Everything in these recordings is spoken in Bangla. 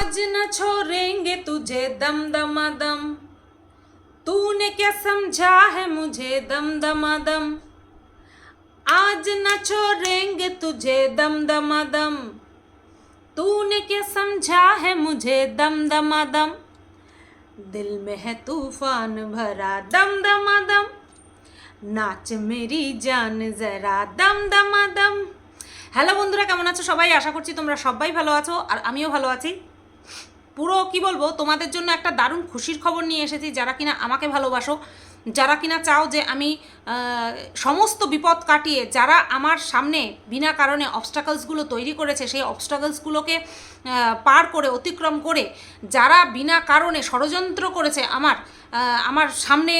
आज न छोड़ेंगे तुझे दम दमा दम तूने क्या समझा है मुझे दम दमा दम आज न छोड़ेंगे तुझे दम दमा दम तूने क्या समझा है मुझे दम दमा दम दिल में है तूफान भरा दम दमा दम নাচ মেরি জান জরা দম দমা দম হ্যালো বন্ধুরা কেমন আছো সবাই আশা করছি তোমরা সবাই ভালো আছো আর আমিও ভালো আছি পুরো, কি বলব, তোমাদের জন্য একটা দারুণ খুশির খবর নিয়ে এসেছি, যারা কিনা আমাকে ভালোবাসো, যারা কিনা চাও যে আমি সমস্ত বিপদ কাটিয়ে যারা আমার সামনে বিনা কারণে অবস্টাকলসগুলো তৈরি করেছে, সেই অবস্টাকলসগুলোকে পার করে, অতিক্রম করে, যারা বিনা কারণে ষড়যন্ত্র করেছে আমার আমার সামনে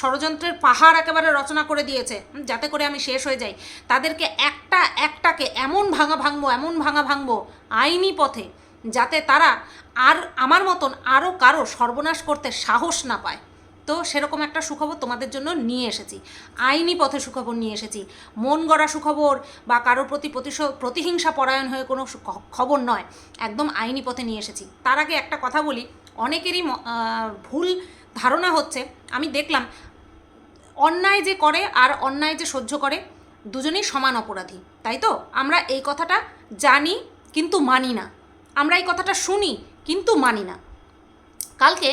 ষড়যন্ত্রের পাহাড় একেবারে রচনা করে দিয়েছে যাতে করে আমি শেষ হয়ে যাই, তাদেরকে একটা একটাকে এমন ভাঙা ভাঙবো এমন ভাঙা ভাঙবো আইনি পথে যাতে তারা আর আমার মতন আরও কারও সর্বনাশ করতে সাহস না পায়। তো সেরকম একটা সুখবর তোমাদের জন্য নিয়ে এসেছি। আইনি পথে সুখবর নিয়ে এসেছি। মন গড়া সুখবর বা কারোর প্রতি প্রতিহিংসা পরায়ণ হয়ে কোনো খবর নয়। একদম আইনি পথে নিয়ে এসেছি। তার আগে একটা কথা বলি। অনেকেরই ভুল ধারণা হচ্ছে। আমি দেখলাম, অন্যায় যে করে আর অন্যায় যে সহ্য করে, দুজনেই সমান অপরাধী। তাই তো? আমরা এই কথাটা জানি কিন্তু মানি না। আমরা এই কথাটা শুনি, কিন্তু মানি না। কালকে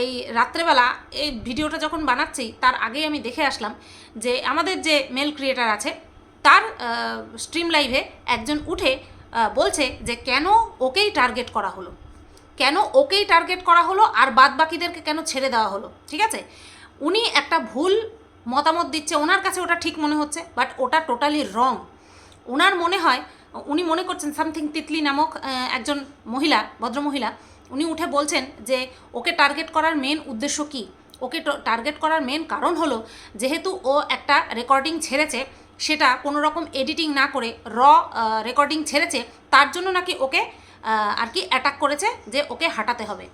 এই রাত্রেবেলা এই ভিডিওটা যখন বানাচ্ছি, তার আগেই আমি দেখে আসলাম যে আমাদের যে মেল ক্রিয়েটার আছে, তার স্ট্রিম লাইভে একজন উঠে বলছে যে কেন ওকেই টার্গেট করা হলো? কেন ওকেই টার্গেট করা হলো আর বাদ বাকিদেরকে কেন ছেড়ে দেওয়া হলো? ঠিক আছে? উনি একটা ভুল মতামত দিচ্ছে, ওনার কাছে ওটা ঠিক মনে হচ্ছে বাট ওটা টোটালি রং ওনার মনে হয় উনি মনে করছেন সামথিং তিতলি নামক একজন মহিলা, ভদ্রমহিলা, উনি উঠে বলছেন যে ওকে টার্গেট করার মেন উদ্দেশ্য কী? ওকে টার্গেট করার মেন কারণ হলো, যেহেতু ও একটা রেকর্ডিং ছেড়েছে, সেটা কোনো রকম এডিটিং না করে র রেকর্ডিং ছেড়েছে, তার জন্য নাকি ওকে আর কি অ্যাটাক করেছে যে ওকে হাঁটাতে হবে।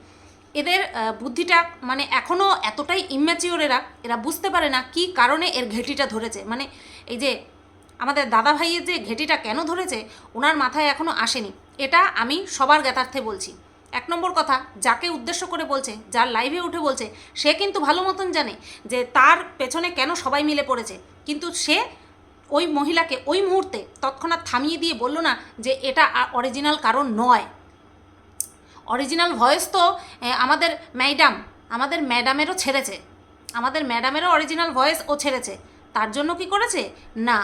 এদের বুদ্ধিটা মানে এখনও এতটাই ইম্যাচিওর এরা এরা বুঝতে পারে না কি কারণে এর ঘেটিটা ধরেছে। মানে এই যে আমাদের দাদা ভাইয়ের যে ঘেটিটা কেন ধরেছে, ওনার মাথায় এখনও আসেনি। এটা আমি সবার জ্ঞাতার্থে বলছি। এক নম্বর কথা, যাকে উদ্দেশ্য করে বলছে, যার লাইভে উঠে বলছে, সে কিন্তু ভালো মতন জানে যে তার পেছনে কেন সবাই মিলে পড়েছে। কিন্তু সে ওই মহিলাকে ওই মুহূর্তে তৎক্ষণাৎ থামিয়ে দিয়ে বলল না যে এটা অরিজিনাল কারণ নয়। অরিজিনাল ভয়েস তো আমাদের ম্যাডাম, আমাদের ম্যাডামেরও ছেড়েছে। আমাদের ম্যাডামেরও অরিজিনাল ভয়েস ও ছেড়েছে। তার জন্য কি করেছে? না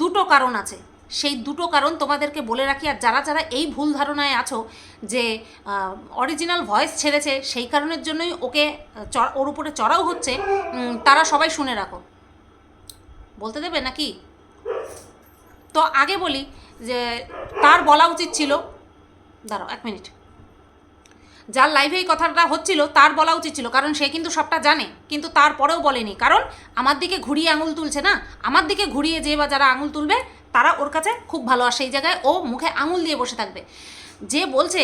দুটো কারণ আছে। সেই দুটো কারণ তোমাদেরকে বলে রাখি, আর যারা যারা এই ভুল ধারণায় আছো যে অরিজিনাল ভয়েস ছেড়েছে, সেই কারণের জন্যই ওকে ওর উপরে চড়াও হচ্ছে তারা সবাই শুনে রাখো। বলতে দেবে নাকি? তো আগে বলি যে, তার বলা উচিত ছিল, দাঁড়াও এক মিনিট। যার লাইভে এই কথাটা হচ্ছিল, তার বলা উচিত ছিল, কারণ সে কিন্তু সবটা জানে, কিন্তু তারপরেও বলেনি। কারণ আমার দিকে ঘুরিয়ে আঙুল তুলছে না। আমার দিকে ঘুরিয়ে যে বা যারা আঙুল তুলবে, তারা ওর কাছে খুব ভালো আর সেই জায়গায় ও মুখে আঙুল দিয়ে বসে থাকবে। যে বলছে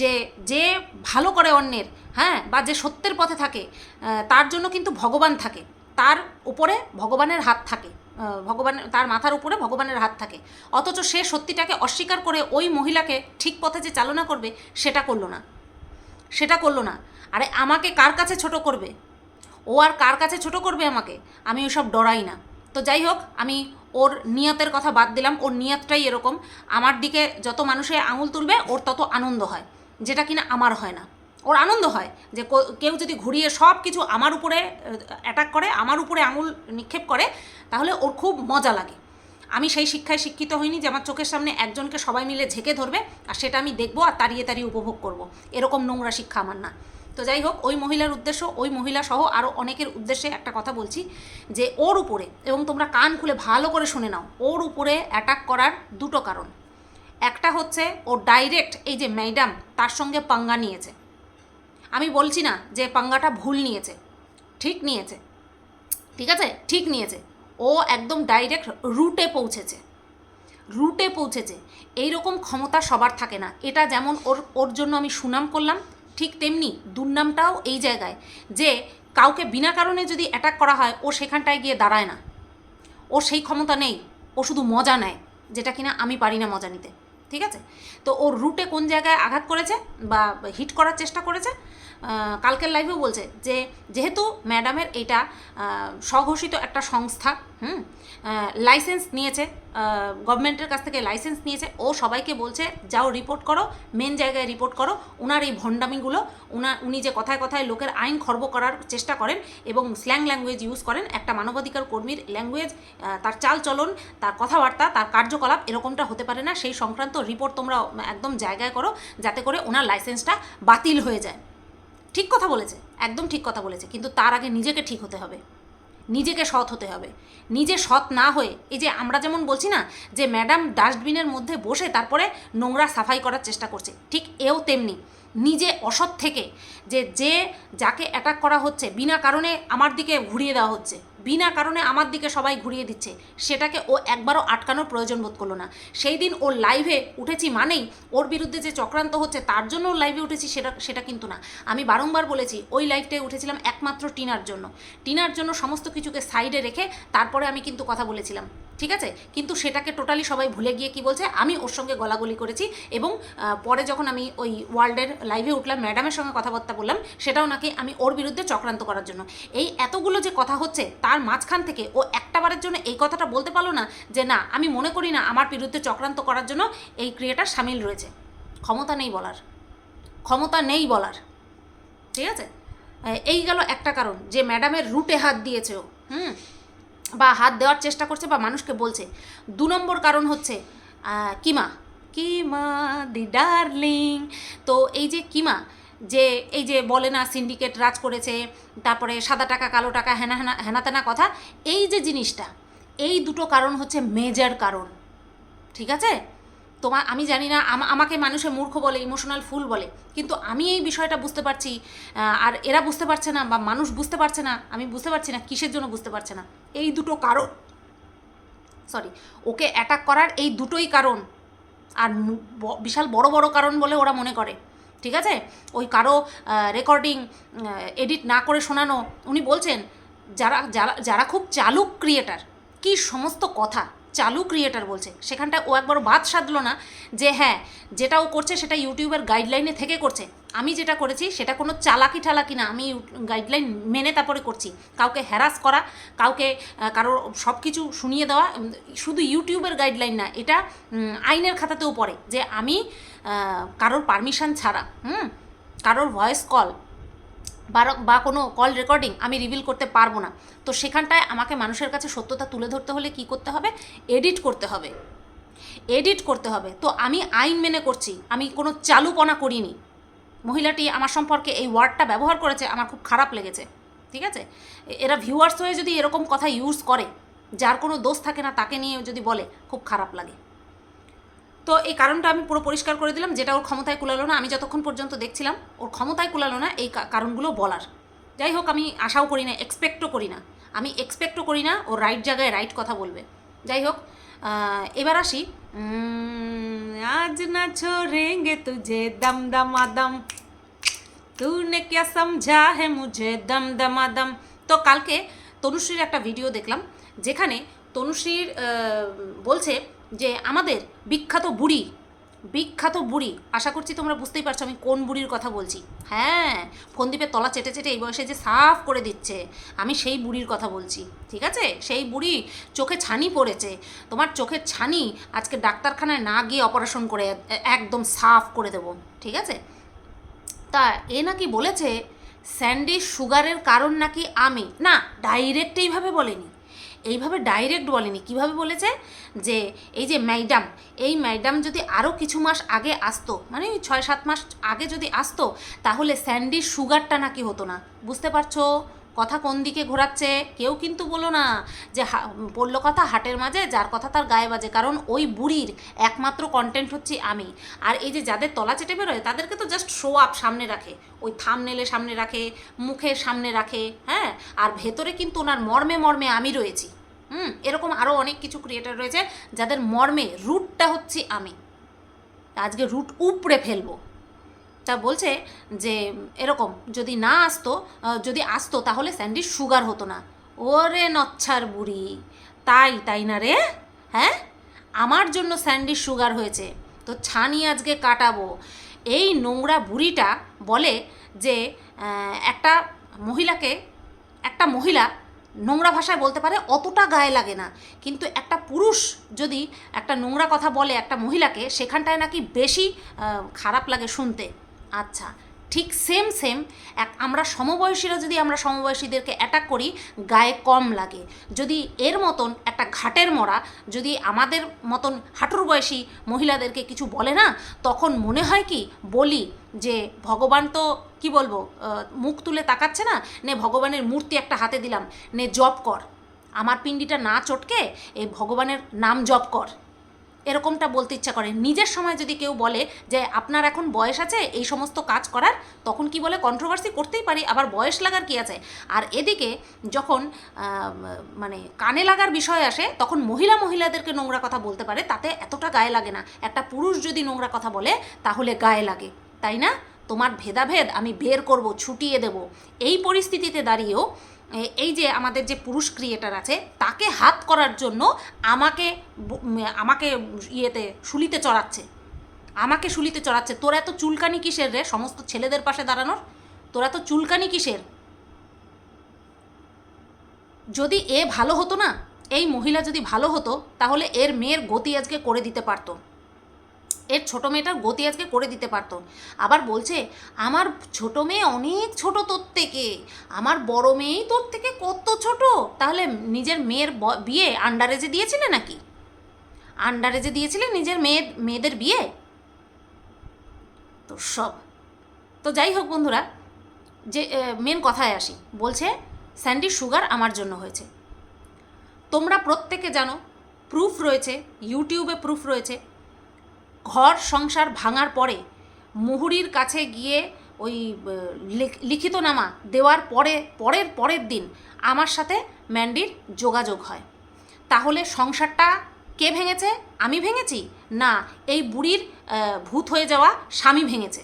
যে যে ভালো করে অন্যের হ্যাঁ বা যে সত্যের পথে থাকে তার জন্য কিন্তু ভগবান থাকে। তার উপরে ভগবানের হাত থাকে ভগবান, তার মাথার উপরে ভগবানের হাত থাকে। অথচ সে সত্যিটাকে অস্বীকার করে ওই মহিলাকে ঠিক পথে যে চালনা করবে, সেটা করল না। সেটা করল না। আরে আমাকে কার কাছে ছোট করবে? ও আর কার কাছে ছোট করবে আমাকে? আমি ওসব ডরাই না। তো যাই হোক, আমি ওর নিয়তের কথা বাদ দিলাম। ওর নিয়তটাই এরকম। আমার দিকে যত মানুষে আঙুল তুলবে, ওর তত আনন্দ হয়। যেটা কিনা আমার হয় না। ওর আনন্দ হয় যে কেউ যদি ঘুরিয়ে সব কিছু আমার উপরে অ্যাটাক করে, আমার উপরে আঙুল নিক্ষেপ করে, তাহলে ওর খুব মজা লাগে। আমি সেই শিক্ষায় শিক্ষিত হইনি যে আমার চোখের সামনে একজনকে সবাই মিলে ঝেঁকে ধরবে আর সেটা আমি দেখব আর তাড়িয়ে তাড়িয়ে উপভোগ করব। এরকম নোংরা শিক্ষা আমার না। তো যাই হোক, ওই মহিলার উদ্দেশ্য, ওই মহিলা সহ আরও অনেকের উদ্দেশ্যে একটা কথা বলছি যে ওর উপরে, এবং তোমরা কান খুলে ভালো করে শুনে নাও, ওর উপরে অ্যাটাক করার দুটো কারণ। একটা হচ্ছে, ও ডাইরেক্ট এই যে ম্যাডাম তার সঙ্গে পাঙ্গা নিয়েছে। আমি বলছি না যে পাঙ্গাটা ভুল নিয়েছে, ঠিক নিয়েছে, ঠিক আছে? ঠিক নিয়েছে। ও একদম ডাইরেক্ট রুটে পৌঁছেছে। রুটে পৌঁছেছে। এই রকম ক্ষমতা সবার থাকে না। এটা যেমন ওর ওর জন্য আমি সুনাম করলাম, ঠিক তেমনি দুর্নামটাও এই জায়গায় যে কাউকে বিনা কারণে যদি অ্যাটাক করা হয়, ও সেখানটায় গিয়ে দাঁড়ায় না। ও সেই ক্ষমতা নেই, ও শুধু মজা নেয়, যেটা কিনা আমি পারি না মজা নিতে, ঠিক আছে? তো ওর রুটে কোন জায়গায় আঘাত করেছে বা হিট করার চেষ্টা করেছে? কালকের লাইভেও বলছে যে, যেহেতু ম্যাডামের এটা স্বঘোষিত একটা সংস্থা, হুম লাইসেন্স নিয়েছে গভর্নমেন্টের কাছ থেকে লাইসেন্স নিয়েছে, ও সবাইকে বলছে, যাও রিপোর্ট করো মেন জায়গায় রিপোর্ট করো ওনার এই ভণ্ডামিগুলো, উনা, উনি যে কথায় কথায় লোকের আইন খর্ব করার চেষ্টা করেন এবং স্ল্যাং ল্যাঙ্গুয়েজ ইউজ করেন, একটা মানবাধিকার কর্মীর ল্যাঙ্গুয়েজ তার চাল চলন তার কথাবার্তা, তার কার্যকলাপ এরকমটা হতে পারে না, সেই সংক্রান্ত রিপোর্ট তোমরা একদম জায়গায় করো, যাতে করে ওনার লাইসেন্সটা বাতিল হয়ে যায়। ঠিক কথা বলেছে, একদম ঠিক কথা বলেছে, কিন্তু তার আগে নিজেকে ঠিক হতে হবে, নিজেকে সৎ হতে হবে, নিজে সৎ না হয়ে, এই যে আমরা যেমন বলছি না যে ম্যাডাম ডাস্টবিনের মধ্যে বসে তারপরে নোংরা সাফাই করার চেষ্টা করছে, ঠিক এও তেমনি, নিজে অসৎ থেকে যে যে যাকে অ্যাটাক করা হচ্ছে, বিনা কারণে আমার দিকে ঘুরিয়ে দেওয়া হচ্ছে বিনা কারণে আমার দিকে সবাই ঘুরিয়ে দিচ্ছে। সেটাকে ও একবারও আটকানোর প্রয়োজন বোধ করল না। সেই দিন ওর লাইভে উঠেছি মানেই ওর বিরুদ্ধে যে চক্রান্ত হচ্ছে, তার জন্য ওর লাইভে উঠেছি সেটা সেটা কিন্তু না। আমি বারংবার বলেছি, ওই লাইভটায় উঠেছিলাম একমাত্র টিনার জন্য। টিনার জন্য সমস্ত কিছুকে সাইডে রেখে তারপরে আমি কিন্তু কথা বলেছিলাম। ঠিক আছে? কিন্তু সেটাকে টোটালি সবাই ভুলে গিয়ে কি বলছে, আমি ওর সঙ্গে গলাগলি করেছি এবং পরে যখন আমি ওই ওয়ার্ল্ডের লাইভে উঠলাম ম্যাডামের সঙ্গে কথাবার্তা বললাম, সেটাও নাকি আমি ওর বিরুদ্ধে চক্রান্ত করার জন্য। এই এতগুলো যে কথা হচ্ছে তার মাঝখান থেকে ও একটাবারের জন্য এই কথাটা বলতে পারল না যে, না, আমি মনে করি না আমার বিরুদ্ধে চক্রান্ত করার জন্য এই ক্রিয়াটা সামিল রয়েছে। ক্ষমতা নেই বলার। ক্ষমতা নেই বলার। ঠিক আছে? এই গেল একটা কারণ যে, ম্যাডামের রুটে হাত দিয়েছে ও, হুম? বা হাত দেওয়ার চেষ্টা করছে বা মানুষকে বলছে। দু নম্বর কারণ হচ্ছে কিমা। কিমা দি ডার্লিং। তো এই যে কিমা যে এই যে বলে না সিন্ডিকেট রাজ করেছে, তারপরে সাদা টাকা, কালো টাকা, হেনা হেনা হেনাতেনা কথা, এই যে জিনিসটা, এই দুটো কারণ হচ্ছে মেজর কারণ, ঠিক আছে? তোমার আমি জানি না আমাকে মানুষে মূর্খ বলে ইমোশনাল ফুল বলে, কিন্তু আমি এই বিষয়টা বুঝতে পারছি আর এরা বুঝতে পারছে না, বা মানুষ বুঝতে পারছে না, আমি বুঝতে পারছি না, কিসের জন্য বুঝতে পারছে না, এই দুটো কারণ সরি ওকে অ্যাটাক করার এই দুটোই কারণ, আর বিশাল বড় বড় কারণ বলে ওরা মনে করে। ঠিক আছে? ওই কারও রেকর্ডিং এডিট না করে শোনানো, উনি বলছেন, যারা যারা যারা খুব চালুক ক্রিয়েটার কি সমস্ত কথা চালু ক্রিয়েটার বলছে। সেখানটায় ও একবার বাদ সাধলো না যে হ্যাঁ যেটা ও করছে সেটা ইউটিউবের গাইডলাইনে থেকে করছে। আমি যেটা করেছি, সেটা কোনো চালাকি ঠালাকি না। আমি গাইডলাইন মেনে তারপরে করছি। কাউকে হ্যারাস করা, কাউকে কারোর সব কিছু শুনিয়ে দেওয়া শুধু ইউটিউবের গাইডলাইন না, এটা আইনের খাতাতেও পড়ে যে আমি কারোর পারমিশন ছাড়া, হুম, কারোর ভয়েস কল বা কোনো কল রেকর্ডিং আমি রিভিল করতে পারব না। তো সেখানটায় আমাকে মানুষের কাছে সত্যতা তুলে ধরতে হলে কি করতে হবে? এডিট করতে হবে। এডিট করতে হবে। তো আমি আইন মেনে করছি। আমি কোনো চালুপনা করিনি। মহিলাটি আমার সম্পর্কে এই ওয়ার্ডটা ব্যবহার করেছে, আমার খুব খারাপ লেগেছে, ঠিক আছে? এরা ভিউয়ার্স হয়ে যদি এরকম কথা ইউজ করে, যার কোনো দোষ থাকে না, তাকে নিয়ে যদি বলে, খুব খারাপ লাগে। তো এই কারণটা আমি পুরো পরিষ্কার করে দিলাম, যেটা ওর ক্ষমতায় কুলালো না, আমি যতক্ষণ পর্যন্ত দেখছিলাম, ওর ক্ষমতায় কুলালো না, এই কারণগুলো বলার। যাই হোক, আমি আশাও করি না এক্সপেক্টও করি না। আমি এক্সপেক্টও করি না, ও রাইট জায়গায় রাইট কথা বলবে। যাই হোক এবার আসি উম, আজ छोड़ेंगे तुझे दम দম दम তুনে ক্যা সমঝা হে মুঝে দম দমাদম তো কালকে তনুশ্রীর একটা ভিডিও দেখলাম যেখানে তনুশ্রীর বলছে যে আমাদের বিখ্যাত বুড়ি বিখ্যাত বুড়ি। আশা করছি তোমরা বুঝতেই পারছ আমি কোন বুড়ির কথা বলছি। হ্যাঁ ফন্দীপের তলা চেটে চেটে এই বয়সে যে সাফ করে দিচ্ছে, আমি সেই বুড়ির কথা বলছি, ঠিক আছে? সেই বুড়ি চোখে ছানি পড়েছে। তোমার চোখের ছানি আজকে ডাক্তারখানায় না গিয়ে অপারেশন করে একদম সাফ করে দেবো, ঠিক আছে? তা এ নাকি বলেছে, স্যান্ডি সুগারের কারণ নাকি আমি? না, ডাইরেক্ট এইভাবে বলেনি। এইভাবে ডাইরেক্ট বলেনি। কীভাবে বলেছে? যে এই যে ম্যাডাম এই ম্যাডাম যদি আরও কিছু মাস আগে আসতো মানে ছয় সাত মাস আগে যদি আসতো, তাহলে স্যান্ডির সুগারটা নাকি হতো না। বুঝতে পারছ? কথা কোন দিকে ঘোরাচ্ছে কেউ কিন্তু বলো না যে পড়ল কথা হাটের মাঝে, যার কথা তার গায়ে বাজে। কারণ ওই বুড়ির একমাত্র কন্টেন্ট হচ্ছে আমি। আর এই যে যাদের তলা চেটে বেরোয়, তাদেরকে তো জাস্ট শো আপ সামনে রাখে। ওই থামনেলে সামনে রাখে, মুখে সামনে রাখে হ্যাঁ? আর ভেতরে কিন্তু ওনার মর্মে মর্মে আমি রয়েছি। হুম, এরকম আরও অনেক কিছু ক্রিয়েটার রয়েছে, যাদের মর্মে রুটটা হচ্ছে আমি। আজকে রুট উপড়ে ফেলব। তা বলছে যে, এরকম যদি না আসতো যদি আসতো তাহলে স্যান্ডির সুগার হতো না। ওরে নচ্ছার বুড়ি। তাই তাই না রে? হ্যাঁ? আমার জন্য স্যান্ডির সুগার হয়েছে। তো ছানি আজকে কাটাবো। এই নোংরা বুড়িটা বলে যে একটা মহিলাকে, একটা মহিলা নোংরা ভাষায় বলতে পারে, অতটা গায়ে লাগে না। কিন্তু একটা পুরুষ যদি একটা নোংরা কথা বলে একটা মহিলাকে, সেখানটায় নাকি বেশি খারাপ লাগে শুনতে। আচ্ছা ঠিক সেম সেম এক, আমরা সমবয়সীরা যদি আমরা সমবয়সীদেরকে অ্যাটাক করি, গায়ে কম লাগে। যদি এর মতন একটা ঘাটের মরা, যদি আমাদের মতন হাঁটুর বয়সী মহিলাদেরকে কিছু বলে না, তখন মনে হয় কি, বলি যে ভগবান তো, কি বলব মুখ তুলে তাকাচ্ছে না, নে ভগবানের মূর্তি একটা হাতে দিলাম, নে জপ কর। আমার পিণ্ডিটা না চটকে এই ভগবানের নাম জপ কর। এরকমটা বলতে ইচ্ছা করে। নিজের সময় যদি কেউ বলে যে, আপনার এখন বয়স আছে, এই সমস্ত কাজ করার তখন কি বলে? কন্ট্রোভার্সি করতেই পারি, আবার বয়স লাগার কি আছে? আর এদিকে যখন মানে কানে লাগার বিষয় আসে, তখন মহিলা মহিলাদেরকে নোংরা কথা বলতে পারে, তাতে এতটা গায়ে লাগে না। একটা পুরুষ যদি নোংরা কথা বলে, তাহলে গায়ে লাগে। তাই না? তোমার ভেদাভেদ আমি বের করব, ছুটিয়ে দেব। এই পরিস্থিতিতে দাঁড়িয়েও এই যে আমাদের যে পুরুষ ক্রিয়েটার আছে, তাকে হাত করার জন্য আমাকে আমাকে ইয়েতে শুলিতে চড়াচ্ছে। আমাকে শুলিতে চড়াচ্ছে। তোর এত চুলকানি কিসের রে? সমস্ত ছেলেদের পাশে দাঁড়ানোর? তোর এত চুলকানি কিসের? যদি এ ভালো হতো না, এই মহিলা যদি ভালো হতো, তাহলে এর মেয়ের গতি আজকে করে দিতে পারতো। এর ছোট মেয়েটার গতি আজকে করে দিতে পারতো। আবার বলছে, আমার ছোট মেয়ে অনেক ছোট তোর থেকে। আমার বড় মেয়েই তোর থেকে কত ছোট? তাহলে নিজের মেয়ের বিয়ে আন্ডারেজে দিয়েছিলে নাকি? আন্ডারেজে দিয়েছিলে নিজের মেয়ে মেয়েদের বিয়ে? তো সব। তো যাই হোক বন্ধুরা, যে মেন কথায় আসি। বলছে স্যান্ডি সুগার আমার জন্য হয়েছে। তোমরা প্রত্যেকে জানো প্রুফ রয়েছে ইউটিউবে প্রুফ রয়েছে ঘর সংসার ভাঙার পরে মুহুরির কাছে গিয়ে ওই আহ, লিখ- লিখিতনামা দেওয়ার পরে পরের পরের দিন আমার সাথে ম্যান্ডির যোগাযোগ হয়। তাহলে সংসারটা কে ভেঙেছে? আমি ভেঙেছি? না এই বুড়ির ভূত হয়ে যাওয়া স্বামী ভেঙেছে।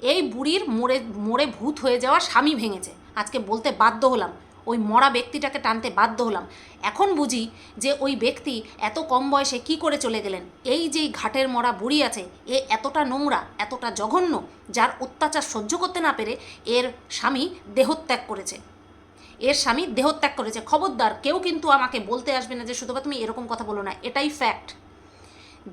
এই বুড়ির মোড়ে মোড়ে ভূত হয়ে যাওয়া স্বামী ভেঙেছে। আজকে বলতে বাধ্য হলাম। ওই মরা ব্যক্তিটাকে টানতে বাধ্য হলাম। এখন বুঝি যে ওই ব্যক্তি এত কম বয়সে কি করে চলে গেলেন। এই যেই ঘাটের মরা বুড়ি আছে, এ এতটা নোংরা, এতটা জঘন্য, যার অত্যাচার সহ্য করতে না পেরে এর স্বামী দেহত্যাগ করেছে। এর স্বামী দেহত্যাগ করেছে। খবরদার, কেউ কিন্তু আমাকে বলতে আসবে না যে শুধুবা তুমি এরকম কথা বলো না। এটাই ফ্যাক্ট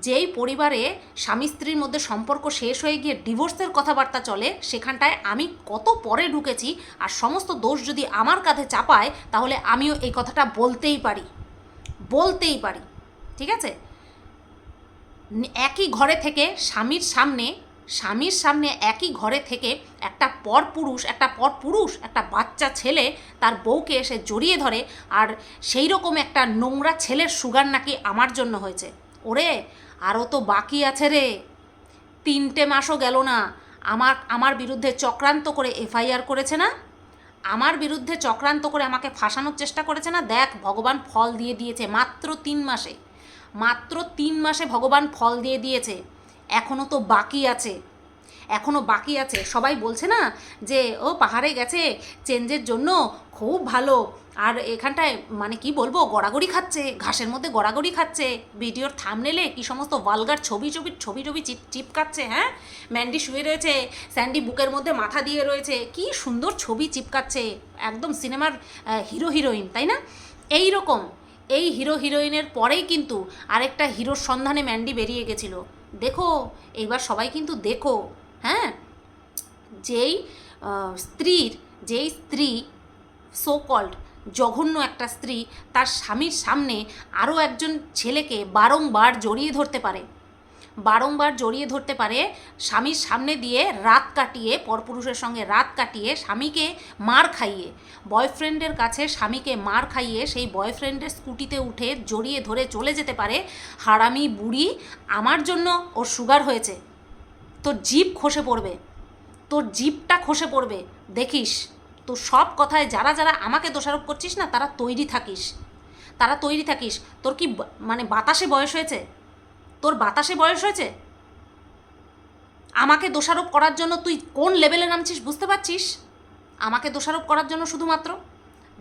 যেই পরিবারে স্বামী স্ত্রীর মধ্যে সম্পর্ক শেষ হয়ে গিয়ে ডিভোর্সের কথাবার্তা চলে, সেখানটায় আমি কত পরে ঢুকেছি আর সমস্ত দোষ যদি আমার কাঁধে চাপায়, তাহলে আমিও এই কথাটা বলতেই পারি। বলতেই পারি। ঠিক আছে? একই ঘরে থেকে স্বামীর সামনে স্বামীর সামনে একই ঘরে থেকে একটা পর পুরুষ, একটা পর পুরুষ, একটা বাচ্চা ছেলে তার বউকে এসে জড়িয়ে ধরে, আর সেই রকম একটা নোংরা ছেলের সুগার নাকি আমার জন্য হয়েছে। ওরে আরও তো বাকি আছে রে। তিনটে মাসও গেল না। আমার আমার বিরুদ্ধে চক্রান্ত করে এফআইআর করেছে না? আমার বিরুদ্ধে চক্রান্ত করে আমাকে ফাঁসানোর চেষ্টা করেছে না? দেখ, ভগবান ফল দিয়ে দিয়েছে মাত্র তিন মাসে। মাত্র তিন মাসে ভগবান ফল দিয়ে দিয়েছে। এখনও তো বাকি আছে। এখনও বাকি আছে। সবাই বলছে না যে, ও পাহাড়ে গেছে, চেঞ্জের জন্য খুব ভালো। আর এখানটায় মানে কি বলব, গড়াগড়ি খাচ্ছে, ঘাসের মধ্যে গড়াগড়ি খাচ্ছে। ভিডিওর থামনেলে কি সমস্ত ভালগার ছবি ছবি ছবি ছবি চিপ চিপকাচ্ছে হ্যাঁ? ম্যান্ডি শুয়ে রয়েছে স্যান্ডি বুকের মধ্যে মাথা দিয়ে রয়েছে। কি সুন্দর ছবি চিপকাচ্ছে, একদম সিনেমার হিরো হিরোইন তাই না? এই রকম, এই হিরো হিরোইনের পরেই কিন্তু আরেকটা হিরোর সন্ধানে ম্যান্ডি বেরিয়ে গেছিল। দেখো, এইবার সবাই কিন্তু দেখো হ্যাঁ? যেই স্ত্রীর, যেই স্ত্রী সো কল্ড জঘন্য একটা স্ত্রী তার স্বামীর সামনে আরও একজন ছেলেকে বারংবার জড়িয়ে ধরতে পারে। বারংবার জড়িয়ে ধরতে পারে স্বামীর সামনে দিয়ে রাত কাটিয়ে, পরপুরুষের সঙ্গে রাত কাটিয়ে স্বামীকে মার খাইয়ে। বয়ফ্রেন্ডের কাছে স্বামীকে মার খাইয়ে সেই বয়ফ্রেন্ডের স্কুটিতে উঠে জড়িয়ে ধরে চলে যেতে পারে, হারামি বুড়ি আমার জন্য ওর সুগার হয়েছে। তোর জিভ খসে পড়বে। তোর জিভটা খসে পড়বে। দেখিস। তো সব কথায় যারা যারা আমাকে দোষারোপ করছিস না, তারা তৈরি থাকিস। তারা তৈরি থাকিস। তোর কি মানে বাতাসে বয়স হয়েছে? তোর বাতাসে বয়স হয়েছে? আমাকে দোষারোপ করার জন্য তুই কোন লেভেলে নামছিস বুঝতে পারছিস? আমাকে দোষারোপ করার জন্য শুধুমাত্র?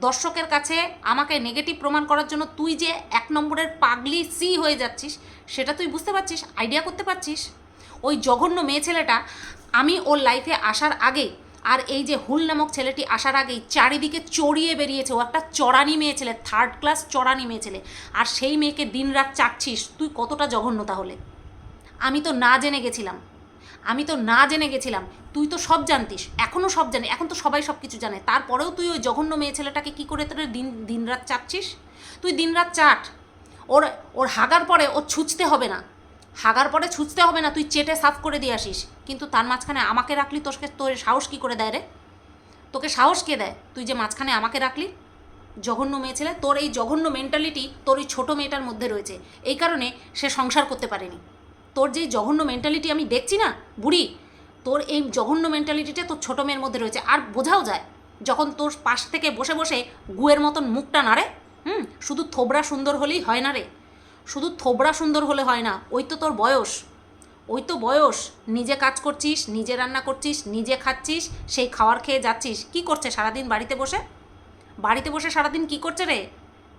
দর্শকের কাছে আমাকে নেগেটিভ প্রমাণ করার জন্য তুই যে এক নম্বরের পাগলি সি হয়ে যাচ্ছিস, সেটা তুই বুঝতে পারছিস? আইডিয়া করতে পারছিস? ওই জঘন্য মেয়ে ছেলেটা আমি ওর লাইফে আসার আগে আর এই যে হুল নামক ছেলেটি আসার আগেই চারিদিকে চড়িয়ে বেরিয়েছে। ও একটা চড়ানি মেয়ে ছেলে থার্ড ক্লাস চড়ানি মেয়ে ছেলে। আর সেই মেয়েকে দিনরাত চাটছিস তুই কতটা জঘন্য তাহলে? আমি তো না জেনে গেছিলাম। আমি তো না জেনে গেছিলাম। তুই তো সব জানতিস এখনও সব জানি, এখন তো সবাই সব কিছু জানে। তারপরেও তুই ওই জঘন্য মেয়ে ছেলেটাকে কী করে তোর দিন, দিনরাত চাটছিস তুই দিনরাত চাট। ওর ওর হাগার পরে ওর ছুঁচতে হবে না। হাগার পরে ছুঁচতে হবে না, তুই চেটে সাফ করে দিয়ে আসিস। কিন্তু তার মাঝখানে আমাকে রাখলি, তোকে তোর সাহস কী করে দেয় রে? তোকে সাহস কে দেয়? তুই যে মাঝখানে আমাকে রাখলি, জঘন্য মেয়ে ছেলে, তোর এই জঘন্য মেন্টালিটি তোর এই ছোটো মেয়েটার মধ্যে রয়েছে। এই কারণে সে সংসার করতে পারেনি। তোর যে জঘন্য মেন্টালিটি আমি দেখছি না, বুড়ি, তোর এই জঘন্য মেন্টালিটিটা তোর ছোটো মেয়ের মধ্যে রয়েছে। আর বোঝাও যায়, যখন তোর পাশ থেকে বসে বসে গুয়ের মতন মুখটা নাড়ে, হুম, শুধু থোবড়া সুন্দর হলেই হয় না রে। শুধু থোবড়া সুন্দর হলে হয় না, ওই তো তোর বয়স। ওই তো বয়স, নিজে কাজ করছিস, নিজে রান্না করছিস, নিজে খাচ্ছিস, সেই খাওয়ার খেয়ে যাচ্ছিস, কি করছে সারাদিন বাড়িতে বসে? বাড়িতে বসে সারাদিন কি করছে রে?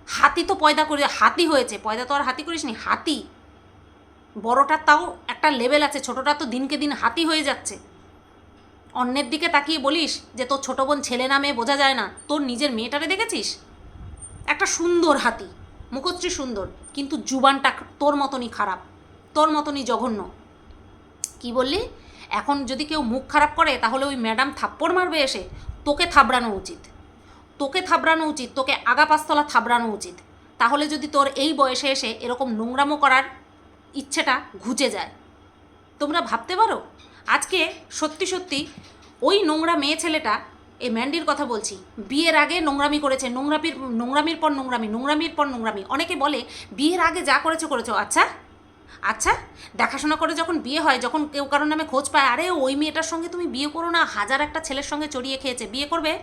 হাতি তো পয়দা করে, হাতি হয়েছে, পয়দা তো আর হাতি করিসনি, হাতি। বড়টার তাও একটা লেভেল আছে, ছোটটা তো দিনকে দিন হাতি হয়ে যাচ্ছে। অন্যের দিকে তাকিয়ে বলিস যে তোর ছোটো বোন ছেলে না মেয়ে বোঝা যায় না, তোর নিজের মেয়েটারে দেখেছিস? একটা সুন্দর হাতি। মুখশ্রী সুন্দর, কিন্তু জুবানটা তোর মতনই খারাপ, তোর মতনই জঘন্য। কি বললি? এখন যদি কেউ মুখ খারাপ করে, তাহলে ওই ম্যাডাম থাপ্পড় মারবে এসে। তোকে থাবড়ানো উচিত। তোকে থাবড়ানো উচিত, তোকে আগা পাঁচতলা থাবড়ানো উচিত। তাহলে যদি তোর এই বয়সে এসে এরকম নোংরামো করার ইচ্ছেটা ঘুচে যায়। তোমরা ভাবতে পারো? আজকে সত্যি সত্যি ওই নোংরা মেয়ে ছেলেটা এই ম্যান্ডির কথা বলছি। বিয়ের আগে নোংরামি করেছে, নোংরামির নোংরামির পর নোংরামি, নোংরামির পর নোংরামি। অনেকে বলে, বিয়ের আগে যা করেছ করেছ। আচ্ছা আচ্ছা দেখাশোনা করে যখন বিয়ে হয়, যখন কেউ কারোর নামে খোঁজ পায়, আরে ওই মেয়েটার সঙ্গে তুমি বিয়ে করো না, হাজার একটা ছেলের সঙ্গে চড়িয়ে খেয়েছে, বিয়ে করবে?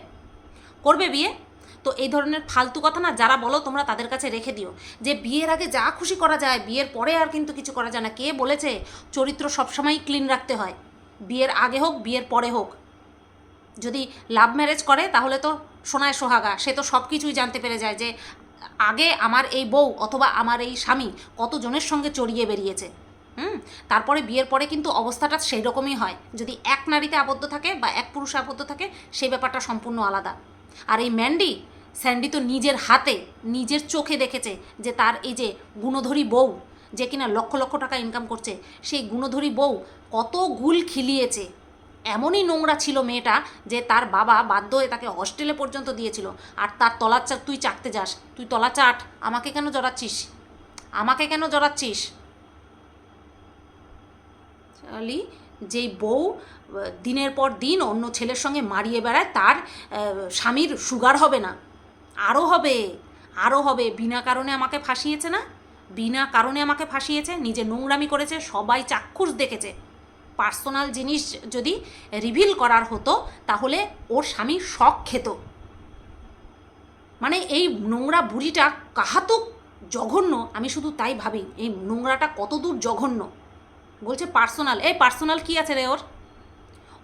করবে বিয়ে? তো এই ধরনের ফালতু কথা না যারা বলো, তোমরা তাদের কাছে রেখে দিও। যে বিয়ের আগে যা খুশি করা যায়, বিয়ের পরে আর কিন্তু কিছু করা যায় না। কে বলেছে? চরিত্র সবসময় ক্লিন রাখতে হয়। বিয়ের আগে হোক, বিয়ের পরে হোক। যদি লাভ ম্যারেজ করে, তাহলে তো সোনায় সোহাগা। সে তো সব কিছুই জানতে পেরে যায় যে, আগে আমার এই বউ অথবা আমার এই স্বামী কতজনের সঙ্গে চড়িয়ে বেরিয়েছে। হুম? তারপরে বিয়ের পরে কিন্তু অবস্থাটা সেই রকমই হয়। যদি এক নারীতে আবদ্ধ থাকে বা এক পুরুষে আবদ্ধ থাকে, সেই ব্যাপারটা সম্পূর্ণ আলাদা। আর এই ম্যান্ডি, স্যান্ডি তো নিজের হাতে, নিজের চোখে দেখেছে যে তার এই যে গুণধরী বউ, যে কিনা লক্ষ লক্ষ টাকা ইনকাম করছে, সেই গুণধরী বউ কত গুল খিলিয়েছে। এমনই নোংরা ছিল মেয়েটা যে তার বাবা বাধ্য হয়ে তাকে হস্টেলে পর্যন্ত দিয়েছিল। আর তার তলার চাট, তুই চাটতে যাস। তুই তলা চাট, আমাকে কেন জড়াচ্ছিস? আমাকে কেন জড়াচ্ছিস? চালি যেই বউ, দিনের পর দিন অন্য ছেলের সঙ্গে মারিয়ে বেড়ায়, তার স্বামীর সুগার হবে না। আরও হবে আরও হবে। বিনা কারণে আমাকে ফাঁসিয়েছে না? বিনা কারণে আমাকে ফাঁসিয়েছে? নিজে নোংরামি করেছে, সবাই চাক্ষুষ দেখেছে। পার্সোনাল জিনিস যদি রিভিল করার হতো, তাহলে ওর স্বামী শখ খেত। মানে এই নোংরা বুড়িটা কাহাতুক জঘন্য, আমি শুধু তাই ভাবি, এই নোংরাটা কতদূর জঘন্য? বলছে পার্সোনাল এই পার্সোনাল কি আছে রে ওর?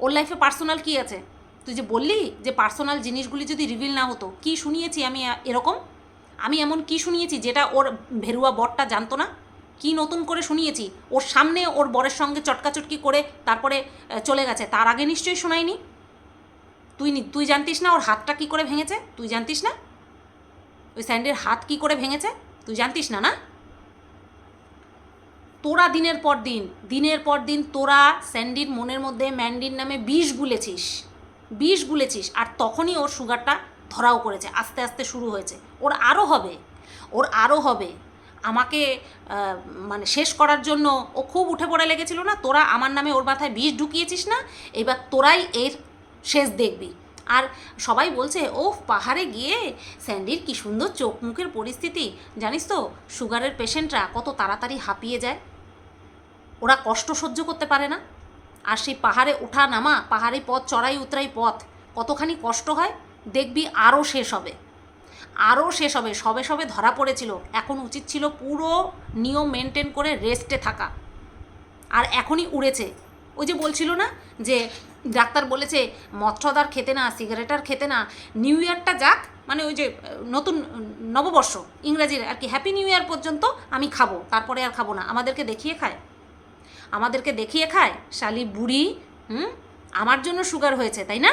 ওর লাইফে পার্সোনাল কি আছে? তুই যে বললি যে পার্সোনাল জিনিসগুলি যদি রিভিল না হতো, কি শুনিয়েছি আমি এরকম? আমি এমন কি শুনিয়েছি যেটা ওর ভেরুয়া বরটা জানতো না? কি নতুন করে শুনিয়েছি? ওর সামনে ওর বরের সঙ্গে চটকাচটকি করে তারপরে চলে গেছে। তার আগে নিশ্চয়ই শোনায়নি? তুই তুই জানতিস না ওর হাতটা কি করে ভেঙেছে? তুই জানতিস না? ওই স্যান্ডের হাত কি করে ভেঙেছে? তুই জানতিস না না? তোরা দিনের পর দিন, দিনের পর দিন তোরা স্যান্ডির মনের মধ্যে ম্যান্ডির নামে বিষ গুলেছিস। বিষ গুলেছিস। আর তখনই ওর সুগারটা ধরাও করেছে। আস্তে আস্তে শুরু হয়েছে। ওর আরও হবে। ওর আরও হবে। আমাকে মানে শেষ করার জন্য ও খুব উঠে পড়ে লেগেছিল না? তোরা আমার নামে ওর মাথায় বিষ ঢুকিয়েছিস না? এবার তোরাই এর শেষ দেখবি। আর সবাই বলছে ও পাহাড়ে গিয়ে স্যান্ডির কি সুন্দর চোখ মুখের পরিস্থিতি। জানিস তো, সুগারের পেশেন্টরা কত তাড়াতাড়ি হাঁপিয়ে যায়। ওরা কষ্ট সহ্য করতে পারে না। আর সেই পাহাড়ে ওঠা নামা, পাহাড়ি পথ চড়াই উতরাই পথ, কতখানি কষ্ট হয়, দেখবি আরও শেষ হবে। আরও শেষ হবে, সবে সবে ধরা পড়েছিল। এখন উচিত ছিল পুরো নিয়ম মেনটেন করে রেস্টে থাকা। আর এখনই উড়েছে। ওই যে বলছিল না যে ডাক্তার বলেছে আর খেতে না সিগারেট আর খেতে না নিউ ইয়ারটা যাক মানে ওই যে, নতুন, নববর্ষ, ইংরাজির আর কি হ্যাপি নিউ ইয়ার পর্যন্ত আমি খাব, তারপরে আর খাব না। আমাদেরকে দেখিয়ে খায়। আমাদেরকে দেখিয়ে খায় শালি বুড়ি, হুম? আমার জন্য সুগার হয়েছে, তাই না?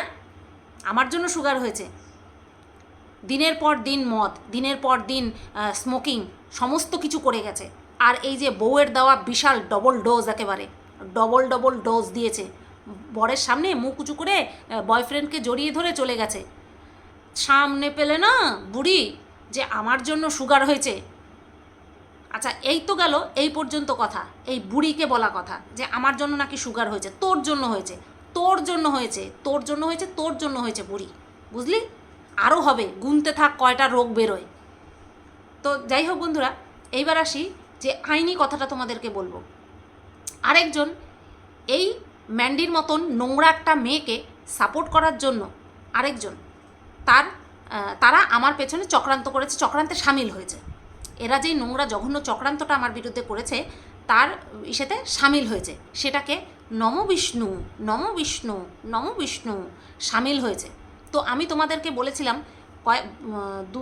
আমার জন্য সুগার হয়েছে। দিনের পর দিন মদ, দিনের পর দিন স্মোকিং সমস্ত কিছু করে গেছে। আর এই যে বউয়ের দেওয়া বিশাল ডবল ডোজ একেবারে ডবল ডবল ডোজ দিয়েছে। বরের সামনে মুখ উঁচু করে বয়ফ্রেন্ডকে জড়িয়ে ধরে চলে গেছে। সামনে পেলে না বুড়ি যে আমার জন্য সুগার হয়েছে। আচ্ছা এই তো গেল, এই পর্যন্ত কথা। এই বুড়িকে বলা কথা যে আমার জন্য নাকি সুগার হয়েছে, তোর জন্য হয়েছে, তোর জন্য হয়েছে, তোর জন্য হয়েছে, তোর জন্য হয়েছে বুড়ি। বুঝলি? আরও হবে, গুনতে থাক, কয়টা রোগ বেরোয়। তো যাই হোক বন্ধুরা, এইবার আসি যে আইনি কথাটা তোমাদেরকে বলব। আরেকজন এই ম্যান্ডির মতন নোংরা একটা মেয়েকে সাপোর্ট করার জন্য আরেকজন, তার তারা আমার পেছনে চক্রান্ত করেছে, চক্রান্তে সামিল হয়েছে। এরা যেই নোংরা, জঘন্য চক্রান্তটা আমার বিরুদ্ধে করেছে, তার ইসেতে সামিল হয়েছে। সেটাকে নম বিষ্ণু নম বিষ্ণু নম বিষ্ণু সামিল হয়েছে। তো আমি তোমাদেরকে বলেছিলাম কয়েক দু,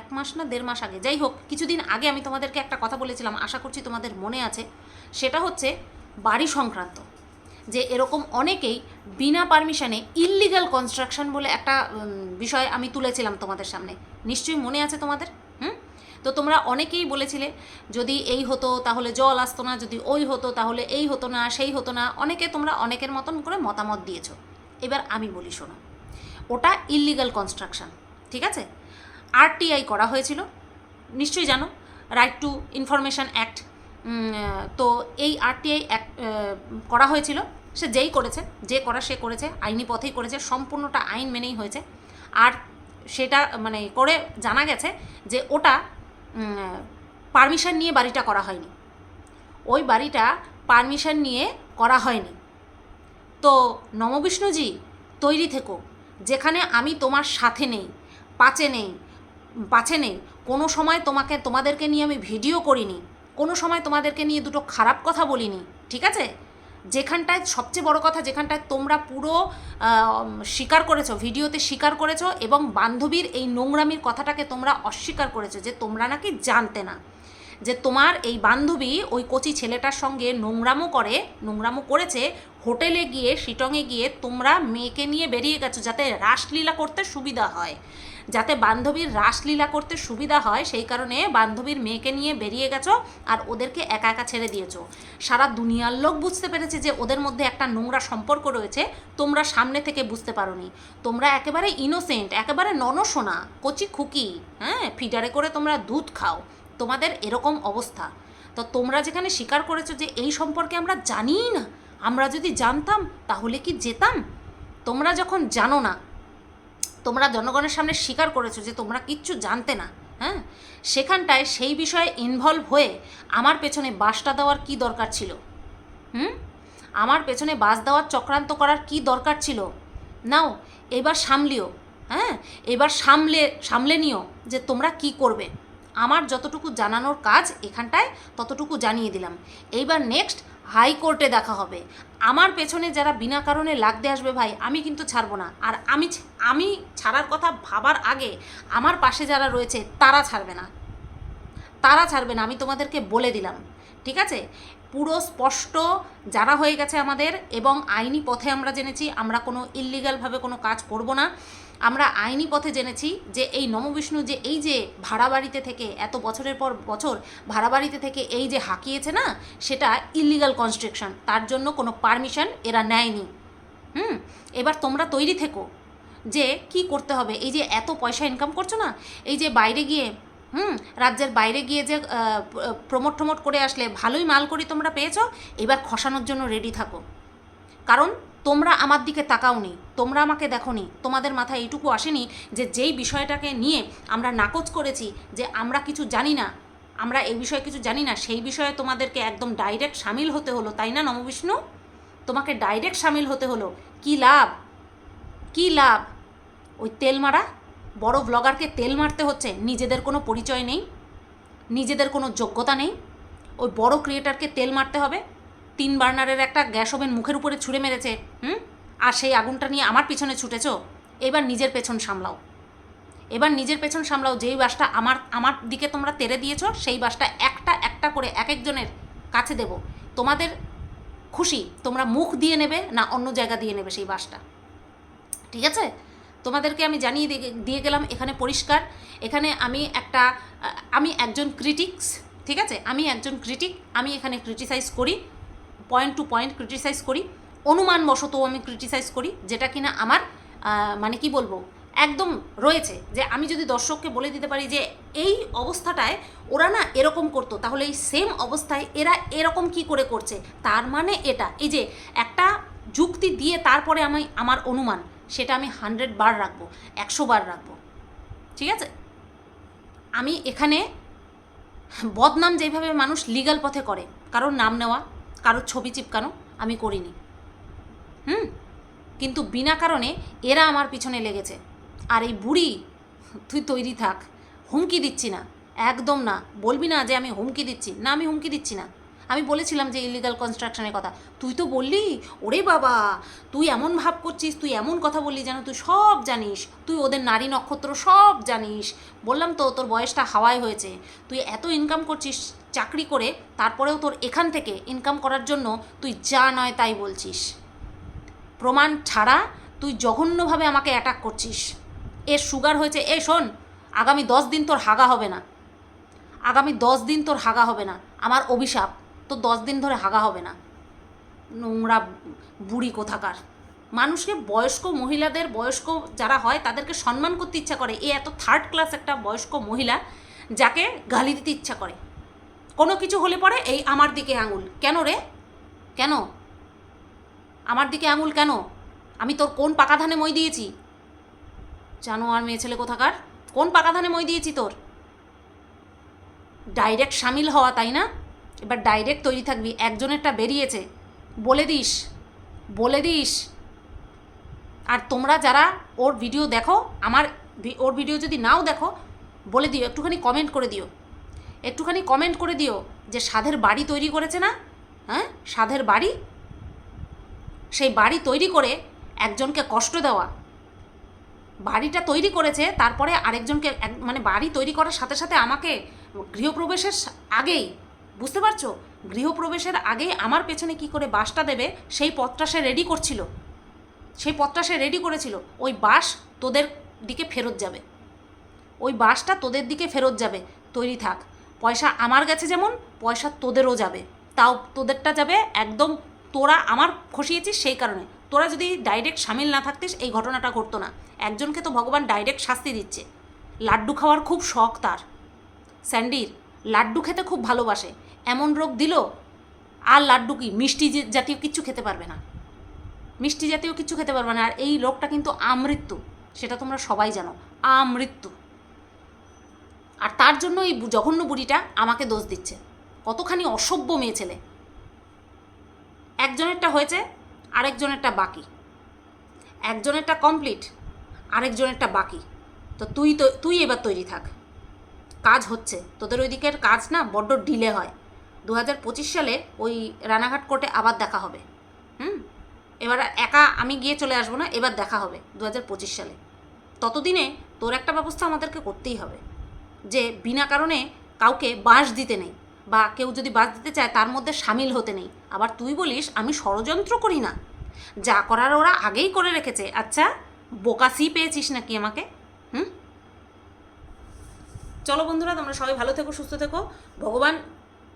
এক মাস না দেড় মাস আগে, যাই হোক, কিছুদিন আগে আমি তোমাদেরকে একটা কথা বলেছিলাম, আশা করছি তোমাদের মনে আছে। সেটা হচ্ছে বাড়ি সংক্রান্ত। যে এরকম অনেকেই বিনা পারমিশনে ইললিগাল কনস্ট্রাকশন বলে একটা বিষয় আমি তুলেছিলাম তোমাদের সামনে। নিশ্চয়ই মনে আছে তোমাদের? হুম? তো তোমরা অনেকেই বলেছিলে, যদি এই হতো তাহলে জল আসতো না, যদি ওই হতো তাহলে এই হতো না, সেই হতো না। অনেকে তোমরা অনেকের মতন করে মতামত দিয়েছ। এবার আমি বলি শোনো ওটা ইলিগাল কনস্ট্রাকশন ঠিক আছে? আরটিআই করা হয়েছিল, নিশ্চয়ই জানো রাইট টু ইনফরমেশন অ্যাক্ট তো এই আরটিআই করা হয়েছিল, সে যেই করেছে, যে করা সে করেছে, আইনি পথেই করেছে, সম্পূর্ণটা আইন মেনেই হয়েছে। আর সেটা মানে করে জানা গেছে যে ওটা পারমিশন নিয়ে বাড়িটা করা হয়নি। ওই বাড়িটা পারমিশন নিয়ে করা হয়নি। তো নমবিষ্ণুজি, তৈরি থেকো। যেখানে আমি তোমার সাথে নেই, পাচে নেই পাছে নেই। কোনো সময় তোমাকে, তোমাদেরকে নিয়ে আমি ভিডিও করিনি। কোনো সময় তোমাদেরকে নিয়ে দুটো খারাপ কথা বলিনি, ঠিক আছে? যেখানটায় সবচেয়ে বড় কথা, যেখানটায় তোমরা পুরো স্বীকার করেছ, ভিডিওতে স্বীকার করেছ এবং বান্ধবীর এই নোংরামির কথাটাকে তোমরা অস্বীকার করেছ যে তোমরা নাকি জানতে না। যে তোমার এই বান্ধবী ওই কচি ছেলেটার সঙ্গে নোংরামো করে, নোংরামো করেছে হোটেলে গিয়ে, শিটংয়ে গিয়ে তোমরা মেয়েকে নিয়ে বেরিয়ে গেছো যাতে রাসলীলা করতে সুবিধা হয়। যাতে বান্ধবীর রাসলীলা করতে সুবিধা হয়, সেই কারণে বান্ধবীর মেয়েকে নিয়ে বেরিয়ে গেছো আর ওদেরকে একা একা ছেড়ে দিয়েছ। সারা দুনিয়ার লোক বুঝতে পেরেছে যে ওদের মধ্যে একটা নোংরা সম্পর্ক রয়েছে, তোমরা সামনে থেকে বুঝতে পারোনি। তোমরা একেবারে ইনোসেন্ট একেবারে ননসোনা, কচি খুকি হ্যাঁ ফিডারে করে তোমরা দুধ খাও। তোমাদের এরকম অবস্থা। তো তোমরা যেখানে স্বীকার করেছ যে এই সম্পর্কে আমরা জানিই না আমরা যদি জানতাম, তাহলে কি যেতাম? তোমরা যখন জানো না, তোমরা জনগণের সামনে স্বীকার করেছ যে তোমরা কিচ্ছু জানতে না হ্যাঁ? সেখানটায় সেই বিষয়ে ইনভলভ হয়ে আমার পেছনে বাসটা দেওয়ার কি দরকার ছিল? হুম? আমার পেছনে বাস দেওয়ার চক্রান্ত করার কি দরকার ছিল? নাও, এবার সামলিও হ্যাঁ? এবার সামলে সামলে নিও যে তোমরা কি করবে। আমার যতটুকু জানানোর কাজ এখানটায়, ততটুকু জানিয়ে দিলাম। এইবার নেক্সট হাইকোর্টে দেখা হবে। আমার পেছনে যারা বিনা কারণে লাগতে আসবে ভাই, আমি কিন্তু ছাড়বো না। আর আমি আমি ছাড়ার কথা ভাবার আগে আমার পাশে যারা রয়েছে, তারা ছাড়বে না। তারা ছাড়বে না, আমি তোমাদেরকে বলে দিলাম। ঠিক আছে? পুরো স্পষ্ট যারা হয়ে গেছে আমাদের এবং আইনি পথে আমরা জেনেছি, আমরা কোনো ইললিগালভাবে কোনো কাজ করব না। আমরা আইনি পথে জেনেছি যে এই নমবিষ্ণু যে এই যে ভাড়া বাড়িতে থেকে এত বছরের পর বছর ভাড়া বাড়িতে থেকে এই যে হাঁকিয়েছে না, সেটা ইলিগাল কনস্ট্রাকশন তার জন্য কোনো পারমিশন এরা নেয়নি। হুম? এবার তোমরা তৈরি থেকো যে কি করতে হবে। এই যে এত পয়সা ইনকাম করছ না, এই যে বাইরে গিয়ে, হুম? রাজ্যের বাইরে গিয়ে যে প্রমোট টমোট করে আসলে ভালোই মাল করি তোমরা পেয়েছ, এবার খসানোর জন্য রেডি থাকো। কারণ তোমরা আমার দিকে তাকাওনি, তোমরা আমাকে দেখোনি, তোমাদের মাথায় এইটুকু আসেনি যে যেই বিষয়টাকে নিয়ে আমরা নাকচ করেছি যে আমরা কিছু জানি না, আমরা এই বিষয়ে কিছু জানি না, সেই বিষয়ে তোমাদেরকে একদম ডাইরেক্ট সামিল হতে হলো, তাই না নমবিষ্ণু তোমাকে ডাইরেক্ট সামিল হতে হলো। কি লাভ? কি লাভ? ওই তেল মারা? বড় ব্লগারকে তেল মারতে হচ্ছে, নিজেদের কোনো পরিচয় নেই, নিজেদের কোনো যোগ্যতা নেই, ওই বড় ক্রিয়েটারকে তেল মারতে হবে? তিন বার্নারের একটা গ্যাস ওভেন মুখের উপরে ছুঁড়ে মেরেছে, হুম? আর সেই আগুনটা নিয়ে আমার পিছনে ছুটেছ? এবার নিজের পেছন সামলাও। এবার নিজের পেছন সামলাও, যেই বাসটা আমার আমার দিকে তোমরা তেরে দিয়েছ, সেই বাসটা একটা একটা করে এক একজনের কাছে দেব। তোমাদের খুশি, তোমরা মুখ দিয়ে নেবে না অন্য জায়গা দিয়ে নেবে সেই বাসটা। ঠিক আছে? তোমাদেরকে আমি জানিয়ে দিয়ে- গেলাম, এখানে পরিষ্কার। এখানে আমি একটা, আমি একজন ক্রিটিক্স ঠিক আছে? আমি একজন ক্রিটিক আমি এখানে ক্রিটিসাইজ করি। পয়েন্ট টু পয়েন্ট ক্রিটিসাইজ করি অনুমান বশতও আমি ক্রিটিসাইজ করি, যেটা কিনা আমার মানে কি বলব, একদম রয়েছে, যে আমি যদি দর্শককে বলে দিতে পারি যে এই অবস্থাটায় ওরা না এরকম করতো, তাহলে এই সেম অবস্থায় এরা এরকম কি করে করছে? তার মানে এটা, এই যে একটা যুক্তি দিয়ে তারপরে আমি, আমার অনুমান, সেটা আমি হান্ড্রেড বার রাখব, একশো বার রাখব, ঠিক আছে? আমি এখানে বদনাম যেভাবে মানুষ লিগাল পথে করে, কারোর নাম নেওয়া কারোর ছবি চিপকানো আমি করিনি। হুম? কিন্তু বিনা কারণে এরা আমার পিছনে লেগেছে। আর এই বুড়ি, তুই তৈরি থাক। হুমকি দিচ্ছি না। একদম না। বলবি না যে আমি হুমকি দিচ্ছি। না, আমি হুমকি দিচ্ছি না। আমি বলেছিলাম যে ইলিগাল কনস্ট্রাকশনের কথা। তুই তো বললি, ওরে বাবা, তুই এমন ভাব করছিস, তুই এমন কথা বললি যেন তুই সব জানিস। তুই ওদের নারী নক্ষত্র সব জানিস। বললাম তো, তোর বয়সটা হাওয়ায় হয়েছে। তুই এত ইনকাম করছিস চাকরি করে, তারপরেও তোর এখান থেকে ইনকাম করার জন্য তুই যা নয় তাই বলছিস। প্রমাণ ছাড়া তুই জঘন্যভাবে আমাকে অ্যাটাক করছিস। এর সুগার হয়েছে, এ শোন, আগামী দশ দিন তোর হাগা হবে না। আগামী দশ দিন তোর হাগা হবে না। আমার অভিশাপ। তোর দশ দিন ধরে হাগা হবে না। নোংরা বুড়ি কোথাকার। মানুষকে বয়স্ক মহিলাদের, বয়স্ক যারা হয়, তাদেরকে সম্মান করতে ইচ্ছা করে। এ এত থার্ড ক্লাস একটা বয়স্ক মহিলা যাকে গালি দিতে ইচ্ছা করে। কোনো কিছু হলে পরে, এই আমার দিকে আঙুল। কেন রে? কেন? আমার দিকে আঙুল কেন? আমি তোর কোন পাকা ধানে মই দিয়েছি? জানো আর মেয়ে ছেলে কোথাকার? কোন পাকা ধানে মই দিয়েছি তোর? ডাইরেক্ট সামিল হওয়া, তাই না? এবার ডাইরেক্ট তৈরি থাকবি, একজনেরটা বেরিয়েছে, বলে দিস বলে দিস। আর তোমরা যারা ওর ভিডিও দেখো, আমার ওর ভিডিও যদি নাও দেখো, বলে দিও, একটুখানি কমেন্ট করে দিও। একটুখানি কমেন্ট করে দিও যে সাধের বাড়ি তৈরি করেছে না? হ্যাঁ? সাধের বাড়ি? সেই বাড়ি তৈরি করে একজনকে কষ্ট দেওয়া। বাড়িটা তৈরি করেছে, তারপরে আরেকজনকে মানে বাড়ি তৈরি করার সাথে সাথে আমাকে গৃহপ্রবেশের আগেই বুঝতে পারছ? গৃহপ্রবেশের আগে আমার পেছনে কি করে বাসটা দেবে, সেই পথটা সে রেডি করছিল। সেই পথটা সে রেডি করেছিল। ওই বাস তোদের দিকে ফেরত যাবে। ওই বাসটা তোদের দিকে ফেরত যাবে। তৈরি থাক। পয়সা আমার কাছে যেমন, পয়সা তোদেরও যাবে। তাও তোদেরটা যাবে একদম তোরা আমার খসিয়েছিস সেই কারণে। তোরা যদি ডাইরেক্ট সামিল না থাকতিস, এই ঘটনাটা ঘটতো না। একজনকে তো ভগবান ডাইরেক্ট শাস্তি দিচ্ছে। লাড্ডু খাওয়ার খুব শখ তার। স্যান্ডির, লাড্ডু খেতে খুব ভালোবাসে। এমন রোগ দিল, আর লাড্ডু কি? মিষ্টি জাতীয় কিচ্ছু খেতে পারবে না। মিষ্টি জাতীয় কিছু খেতে পারবে না। আর এই রোগটা কিন্তু আমৃত্যু, সেটা তোমরা সবাই জানো, আমৃত্যু। আর তার জন্য এই জঘন্য বুড়িটা আমাকে দোষ দিচ্ছে। কতখানি অসভ্য মেয়ে ছেলে। একজনেরটা হয়েছে, আরেকজনেরটা বাকি। একজনেরটা কমপ্লিট, আরেকজনেরটা বাকি। তো তুই তো তুই এবার তৈরি থাক। কাজ হচ্ছে। তোদের ওই দিকের কাজ না বড্ড ডিলে হয়। দু হাজার পঁচিশ সালে ওই রানাঘাট কোর্টে আবার দেখা হবে। হুম? এবার একা আমি গিয়ে চলে আসব না, এবার দেখা হবে দু হাজার পঁচিশ সালে। ততদিনে তোর একটা ব্যবস্থা আমাদেরকে করতেই হবে, যে বিনা কারণে কাউকে বাস দিতে নেই, বা কেউ যদি বাস দিতে চায় তার মধ্যে সামিল হতে নেই। আবার তুই বলিস, আমি ষড়যন্ত্র করি না। যা করার ওরা আগেই করে রেখেছে। আচ্ছা বোকাসি পেয়েছিস নাকি আমাকে? হুম? চলো বন্ধুরা, তোমরা সবাই ভালো থেকো, সুস্থ থেকো। ভগবান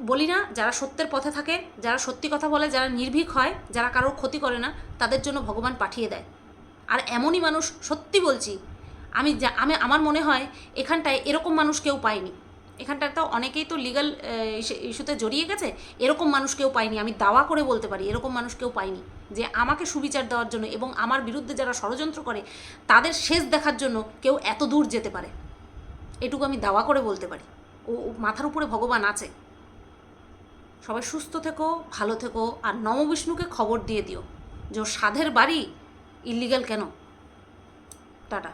বলি না, যারা সত্যের পথে থাকে, যারা সত্যি কথা বলে, যারা নির্ভীক হয়, যারা কারোর ক্ষতি করে না, তাদের জন্য ভগবান পাঠিয়ে দেয়। আর এমনই মানুষ সত্যি বলছি, আমি যা, আমি, আমার মনে হয় এখানটায় এরকম মানুষ কেউ পায়নি। এখানটায় তো অনেকেই তো লিগাল ইস্যুতে জড়িয়ে গেছে, এরকম মানুষ কেউ পায়নি, আমি দাওয়া করে বলতে পারি, এরকম মানুষ কেউ পায়নি। যে আমাকে সুবিচার দেওয়ার জন্য এবং আমার বিরুদ্ধে যারা ষড়যন্ত্র করে, তাদের শেষ দেখার জন্য কেউ এত দূর যেতে পারে। এটুকু আমি দাওয়া করে বলতে পারি। ও, মাথার উপরে ভগবান আছে। সবাই সুস্থ থেকো, ভালো থেকো, আর নববিষ্ণুকে খবর দিয়ে দিও যে সাধের বাড়ি ইলিগাল কেন? টাটা।